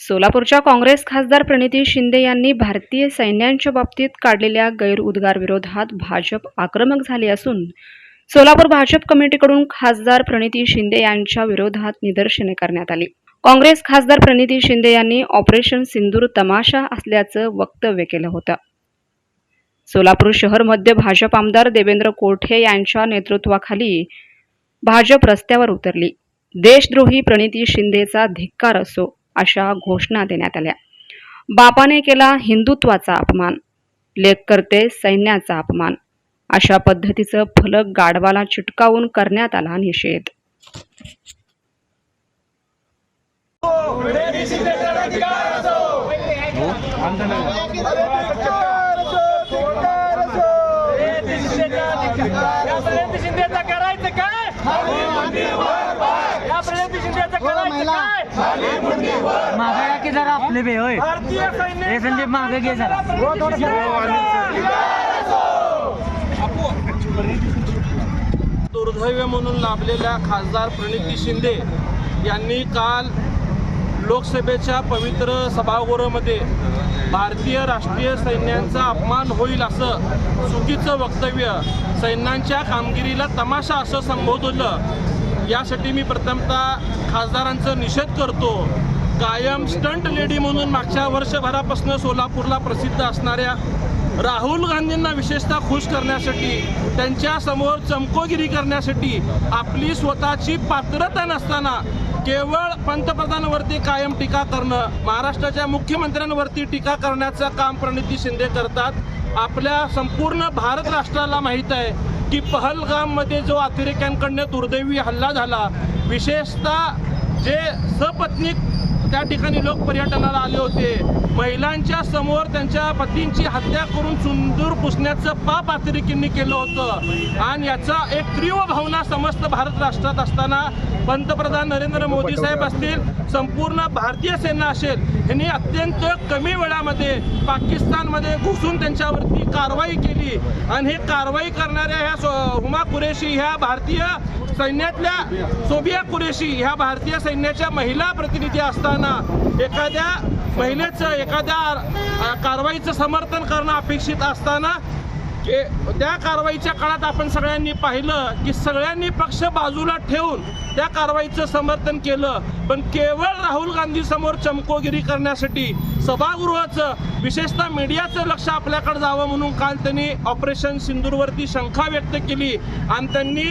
सोलापूरच्या काँग्रेस खासदार प्रणिती शिंदे यांनी भारतीय सैन्यांच्या बाबतीत काढलेल्या गैरउद्गार विरोधात भाजप आक्रमक झाले असून सोलापूर भाजप कमिटीकडून खासदार प्रणिती शिंदे यांच्या विरोधात निदर्शने करण्यात आली. काँग्रेस खासदार प्रणिती शिंदे यांनी ऑपरेशन सिंदूर तमाशा असल्याचं वक्तव्य केलं होतं. सोलापूर शहर मध्य भाजप आमदार देवेंद्र कोठे यांच्या नेतृत्वाखाली भाजप रस्त्यावर उतरली. देशद्रोही प्रणिती शिंदेचा धिक्कार असो अशा घोषणा देण्यात आल्या. बापाने केला हिंदुत्वाचा अपमान लेख करते सैन्याचा अपमान. अशा पद्धतीचं फलक गाढवाला चिटकावून करण्यात आला निषेध. या प्रणिती शिंदेचं करायचं काय? या प्रणिती शिंदेचं करायचं काय? मागे या की जरा आपले बे होय. भारतीय सैन्य हे संदीप मागे घे जरा. दुर्दैव म्हणून लाभलेल्या खासदार प्रणिती शिंदे यांनी काल लोकसभेच्या पवित्र सभागृहामध्ये भारतीय राष्ट्रीय सैन्यांचा अपमान होईल असं चुकीचं वक्तव्य. सैन्यांच्या कामगिरीला तमाशा असं संबोधलं. यासाठी मी प्रथमतः खासदारांचा निषेध करतो. कायम स्टंट लेडी म्हणून मागच्या वर्षभरापासून सोलापूरला प्रसिद्ध असणाऱ्या राहुल गांधींना विशेषतः खुश करण्यासाठी त्यांच्यासमोर चमकोगिरी करण्यासाठी आपली स्वतःची पात्रता नसताना केवळ पंतप्रधानांवरती कायम टीका करणं महाराष्ट्राच्या मुख्यमंत्र्यांवरती टीका करण्याचं काम प्रणिती शिंदे करतात. आपल्या संपूर्ण भारत राष्ट्राला माहीत आहे की पहलगाममध्ये जो अतिरेक्यांकडनं दुर्दैवी हल्ला झाला विशेषतः जे सपत्नीक त्या ठिकाणी लोक पर्यटनाला आले होते. महिलांच्या समोर त्यांच्या पतींची हत्या करून सुंदूर पुसण्याचं पाप अतिरेकींनी केलं होतं. आणि याचा एक तीव्र भावना समस्त भारत राष्ट्रात असताना पंतप्रधान नरेंद्र मोदी साहेब असतील संपूर्ण भारतीय सेना असेल यांनी अत्यंत कमी वेळामध्ये पाकिस्तानमध्ये घुसून त्यांच्यावरती कारवाई केली. आणि हे कारवाई करणाऱ्या ह्या सो- हुमा कुरेशी ह्या भारतीय सैन्यातल्या सोबिया कुरेशी ह्या भारतीय सैन्याच्या महिला प्रतिनिधी असताना एखाद्या महिलेचं एखाद्या कारवाईचं समर्थन करणं अपेक्षित असताना की त्या कारवाईच्या काळात आपण सगळ्यांनी पाहिलं की सगळ्यांनी पक्ष बाजूला ठेवून त्या कारवाईचं समर्थन केलं. पण केवळ राहुल गांधी समोर चमकोगिरी करण्यासाठी सभागृहाचं विशेषतः मीडियाचं लक्ष आपल्याकडे जावं म्हणून काल त्यांनी ऑपरेशन सिंदूरवरती शंका व्यक्त केली. आणि त्यांनी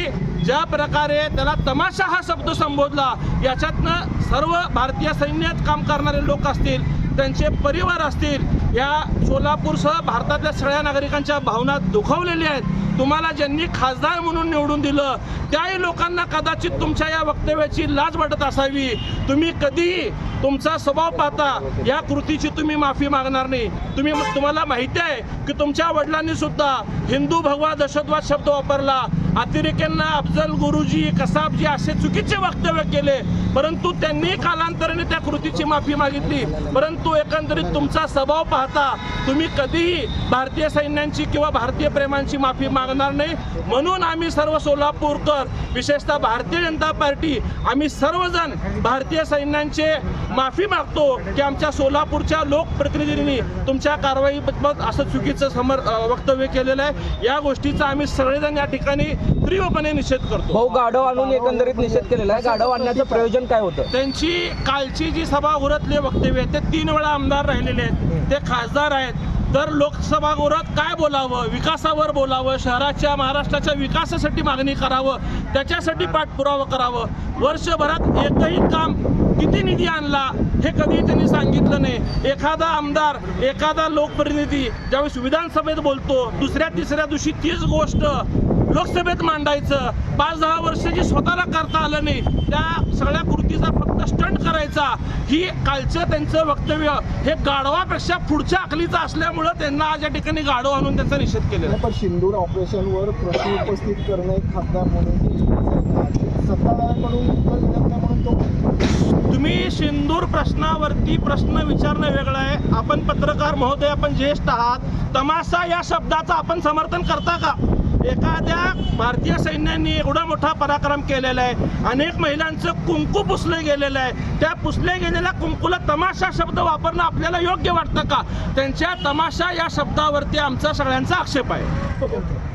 ज्या प्रकारे त्याला तमाशा हा शब्द संबोधला याच्यातनं सर्व भारतीय सैन्यात काम करणारे लोक असतील त्यांचे परिवार असतील या सोलापूरसह भारतातल्या सगळ्या नागरिकांच्या भावना दुखावलेल्या आहेत. तुम्हाला ज्यांनी खासदार म्हणून निवडून दिलं त्याही लोकांना कदाचित तुमच्या या वक्तव्याची लाज वाटत असावी. तुम्ही कधीही तुमचा स्वभाव पाहता या कृतीची तुम्ही माफी मागणार नाही. तुम्ही तुम्हाला माहिती आहे की तुमच्या वडिलांनी सुद्धा हिंदू भगवा दहशतवाद शब्द वापरला. अतिरेक्यांना अफजल गुरुजी कसाबजी असे चुकीचे वक्तव्य केले. परंतु त्यांनी कालांतराने त्या कृतीची माफी मागितली. परंतु एकंदरीत तुमचा स्वभाव पाहता तुम्ही कधीही भारतीय सैन्यांची किंवा भारतीय प्रेमांची माफी मागणार नाही. म्हणून आम्ही सर्व सोलापूरकर विशेषतः भारतीय जनता पार्टी आम्ही सर्वजण भारतीय सैन्यांचे माफी मागतो की आमच्या सोलापूरच्या लोकप्रतिनिधींनी तुमच्या कारवाईबद्दल असं चुकीचं समर वक्तव्य केलेलं आहे. या गोष्टीचा आम्ही सगळेजण या ठिकाणी तीव्रपणे निषेध करतो. भाऊ गाढव आणून एकंदरीत निषेध केलेला आहे. गाढव आणण्याचं प्रयोजन काय होतं? त्यांची कालची जी सभागृहातले वक्तव्य आहेत ते तीन वेळा आमदार राहिलेले आहेत. ते खासदार आहेत. तर लोकसभागृहात काय बोलावं? विकासावर बोलावं? शहराच्या महाराष्ट्राच्या विकासासाठी मागणी करावं? त्याच्यासाठी पाठपुरावा करावं? वर्षभरात एकही काम किती निधी आणला हे कधी त्यांनी सांगितलं नाही. एखादा आमदार एखादा लोकप्रतिनिधी ज्यावेळेस विधानसभेत बोलतो दुसऱ्या तिसऱ्या दिवशी तीच गोष्ट लोकसभेत मांडायचं. पाच दहा वर्ष जी स्वतःला करता आलं नाही त्या सगळ्या कृतीचा फक्त करायचा. ही कालचं त्यांचं वक्तव्य. हे गाढवापेक्षा पुढच्या अकलीचं असल्यामुळं त्यांना आज या ठिकाणी गाढव आणून त्यांचा निषेध केलेला. पण सिंदूर ऑपरेशनवर प्रश्न उपस्थित करणे खासदार म्हणून. सत्ताधाऱ्यांकडून उत्तर देण्यात नाही म्हणून तो तुम्ही सिंदूर प्रश्नावरती प्रश्न विचारणं वेगळं आहे. आपण पत्रकार महोदय आपण ज्येष्ठ आहात. तमाशा या शब्दाचं आपण समर्थन करता का? एखाद्या भारतीय सैन्यांनी एवढा मोठा पराक्रम केलेला आहे. अनेक महिलांचं कुंकू पुसलं गेलेलं आहे. त्या पुसल्या गेलेल्या कुंकूला तमाशा शब्द वापरणं आपल्याला योग्य वाटतं का? त्यांच्या तमाशा या शब्दावरती आमचा सगळ्यांचा आक्षेप आहे.